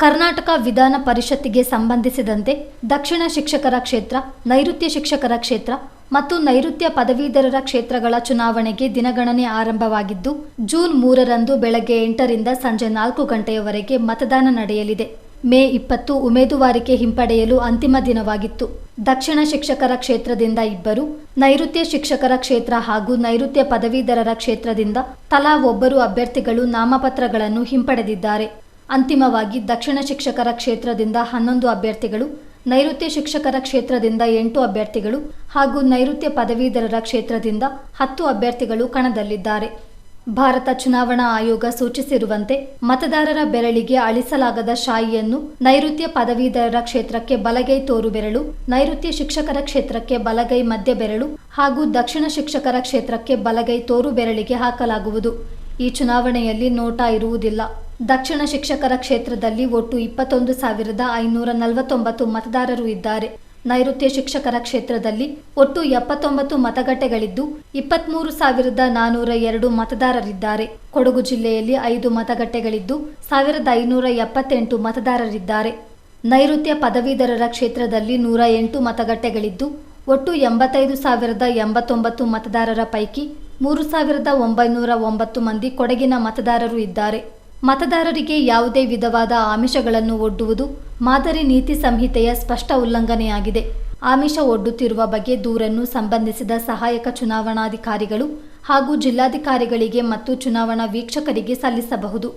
ಕರ್ನಾಟಕ ವಿಧಾನ ಪರಿಷತ್ತಿಗೆ ಸಂಬಂಧಿಸಿದಂತೆ ದಕ್ಷಿಣ ಶಿಕ್ಷಕರ ಕ್ಷೇತ್ರ, ನೈಋತ್ಯ ಶಿಕ್ಷಕರ ಕ್ಷೇತ್ರ ಮತ್ತು ನೈಋತ್ಯ ಪದವೀಧರರ ಕ್ಷೇತ್ರಗಳ ಚುನಾವಣೆಗೆ ದಿನಗಣನೆ ಆರಂಭವಾಗಿದ್ದು, ಜೂನ್ ಮೂರರಂದು ಬೆಳಗ್ಗೆ ಎಂಟರಿಂದ ಸಂಜೆ ನಾಲ್ಕು ಗಂಟೆಯವರೆಗೆ ಮತದಾನ ನಡೆಯಲಿದೆ. ಮೇ ಇಪ್ಪತ್ತು ಉಮೇದುವಾರಿಕೆ ಹಿಂಪಡೆಯಲು ಅಂತಿಮ ದಿನವಾಗಿತ್ತು. ದಕ್ಷಿಣ ಶಿಕ್ಷಕರ ಕ್ಷೇತ್ರದಿಂದ ಇಬ್ಬರು, ನೈಋತ್ಯ ಶಿಕ್ಷಕರ ಕ್ಷೇತ್ರ ಹಾಗೂ ನೈಋತ್ಯ ಪದವೀಧರರ ಕ್ಷೇತ್ರದಿಂದ ತಲಾ ಒಬ್ಬರು ಅಭ್ಯರ್ಥಿಗಳು ನಾಮಪತ್ರಗಳನ್ನು ಹಿಂಪಡೆದಿದ್ದಾರೆ. ಅಂತಿಮವಾಗಿ ದಕ್ಷಿಣ ಶಿಕ್ಷಕರ ಕ್ಷೇತ್ರದಿಂದ ಹನ್ನೊಂದು ಅಭ್ಯರ್ಥಿಗಳು, ನೈಋತ್ಯ ಶಿಕ್ಷಕರ ಕ್ಷೇತ್ರದಿಂದ ಎಂಟು ಅಭ್ಯರ್ಥಿಗಳು ಹಾಗೂ ನೈಋತ್ಯ ಪದವೀಧರರ ಕ್ಷೇತ್ರದಿಂದ ಹತ್ತು ಅಭ್ಯರ್ಥಿಗಳು ಕಣದಲ್ಲಿದ್ದಾರೆ. ಭಾರತ ಚುನಾವಣಾ ಆಯೋಗ ಸೂಚಿಸಿರುವಂತೆ ಮತದಾರರ ಬೆರಳಿಗೆ ಅಳಿಸಲಾಗದ ಶಾಯಿಯನ್ನು ನೈಋತ್ಯ ಪದವೀಧರರ ಕ್ಷೇತ್ರಕ್ಕೆ ಬಲಗೈ ತೋರು ಬೆರಳು ನೈಋತ್ಯ ಶಿಕ್ಷಕರ ಕ್ಷೇತ್ರಕ್ಕೆ ಬಲಗೈ ಮಧ್ಯ ಬೆರಳು ಹಾಗೂ ದಕ್ಷಿಣ ಶಿಕ್ಷಕರ ಕ್ಷೇತ್ರಕ್ಕೆ ಬಲಗೈ ತೋರು ಬೆರಳಿಗೆ ಹಾಕಲಾಗುವುದು. ಈ ಚುನಾವಣೆಯಲ್ಲಿ ನೋಟಾ ಇರುವುದಿಲ್ಲ. ದಕ್ಷಿಣ ಶಿಕ್ಷಕರ ಕ್ಷೇತ್ರದಲ್ಲಿ ಒಟ್ಟು ಇಪ್ಪತ್ತೊಂದು ಸಾವಿರದ ಐನೂರ ನಲವತ್ತೊಂಬತ್ತು ಮತದಾರರು ಇದ್ದಾರೆ. ನೈಋತ್ಯ ಶಿಕ್ಷಕರ ಕ್ಷೇತ್ರದಲ್ಲಿ ಒಟ್ಟು ಎಪ್ಪತ್ತೊಂಬತ್ತು ಮತಗಟ್ಟೆಗಳಿದ್ದು, ಇಪ್ಪತ್ಮೂರು ಸಾವಿರದ ನಾನೂರ ಎರಡು ಮತದಾರರಿದ್ದಾರೆ. ಕೊಡಗು ಜಿಲ್ಲೆಯಲ್ಲಿ ಐದು ಮತಗಟ್ಟೆಗಳಿದ್ದು, ಸಾವಿರದ ಐನೂರ ಎಪ್ಪತ್ತೆಂಟು ಮತದಾರರಿದ್ದಾರೆ. ನೈಋತ್ಯ ಪದವೀಧರರ ಕ್ಷೇತ್ರದಲ್ಲಿ ನೂರ ಎಂಟು ಮತಗಟ್ಟೆಗಳಿದ್ದು, ಒಟ್ಟು ಎಂಬತ್ತೈದು ಸಾವಿರದ ಎಂಬತ್ತೊಂಬತ್ತು ಮತದಾರರ ಪೈಕಿ ಮೂರು ಸಾವಿರದ ಒಂಬೈನೂರ ಒಂಬತ್ತು ಮಂದಿ ಕೊಡಗಿನ ಮತದಾರರು ಇದ್ದಾರೆ. ಮತದಾರರಿಗೆ ಯಾವುದೇ ವಿಧವಾದ ಆಮಿಷಗಳನ್ನು ಒಡ್ಡುವುದು ಮಾದರಿ ನೀತಿ ಸಂಹಿತೆಯ ಸ್ಪಷ್ಟ ಉಲ್ಲಂಘನೆಯಾಗಿದೆ. ಆಮಿಷ ಒಡ್ಡುತ್ತಿರುವ ಬಗ್ಗೆ ದೂರನ್ನು ಸಂಬಂಧಿಸಿದ ಸಹಾಯಕ ಚುನಾವಣಾಧಿಕಾರಿಗಳು ಹಾಗೂ ಜಿಲ್ಲಾಧಿಕಾರಿಗಳಿಗೆ ಮತ್ತು ಚುನಾವಣಾ ವೀಕ್ಷಕರಿಗೆ ಸಲ್ಲಿಸಬಹುದು.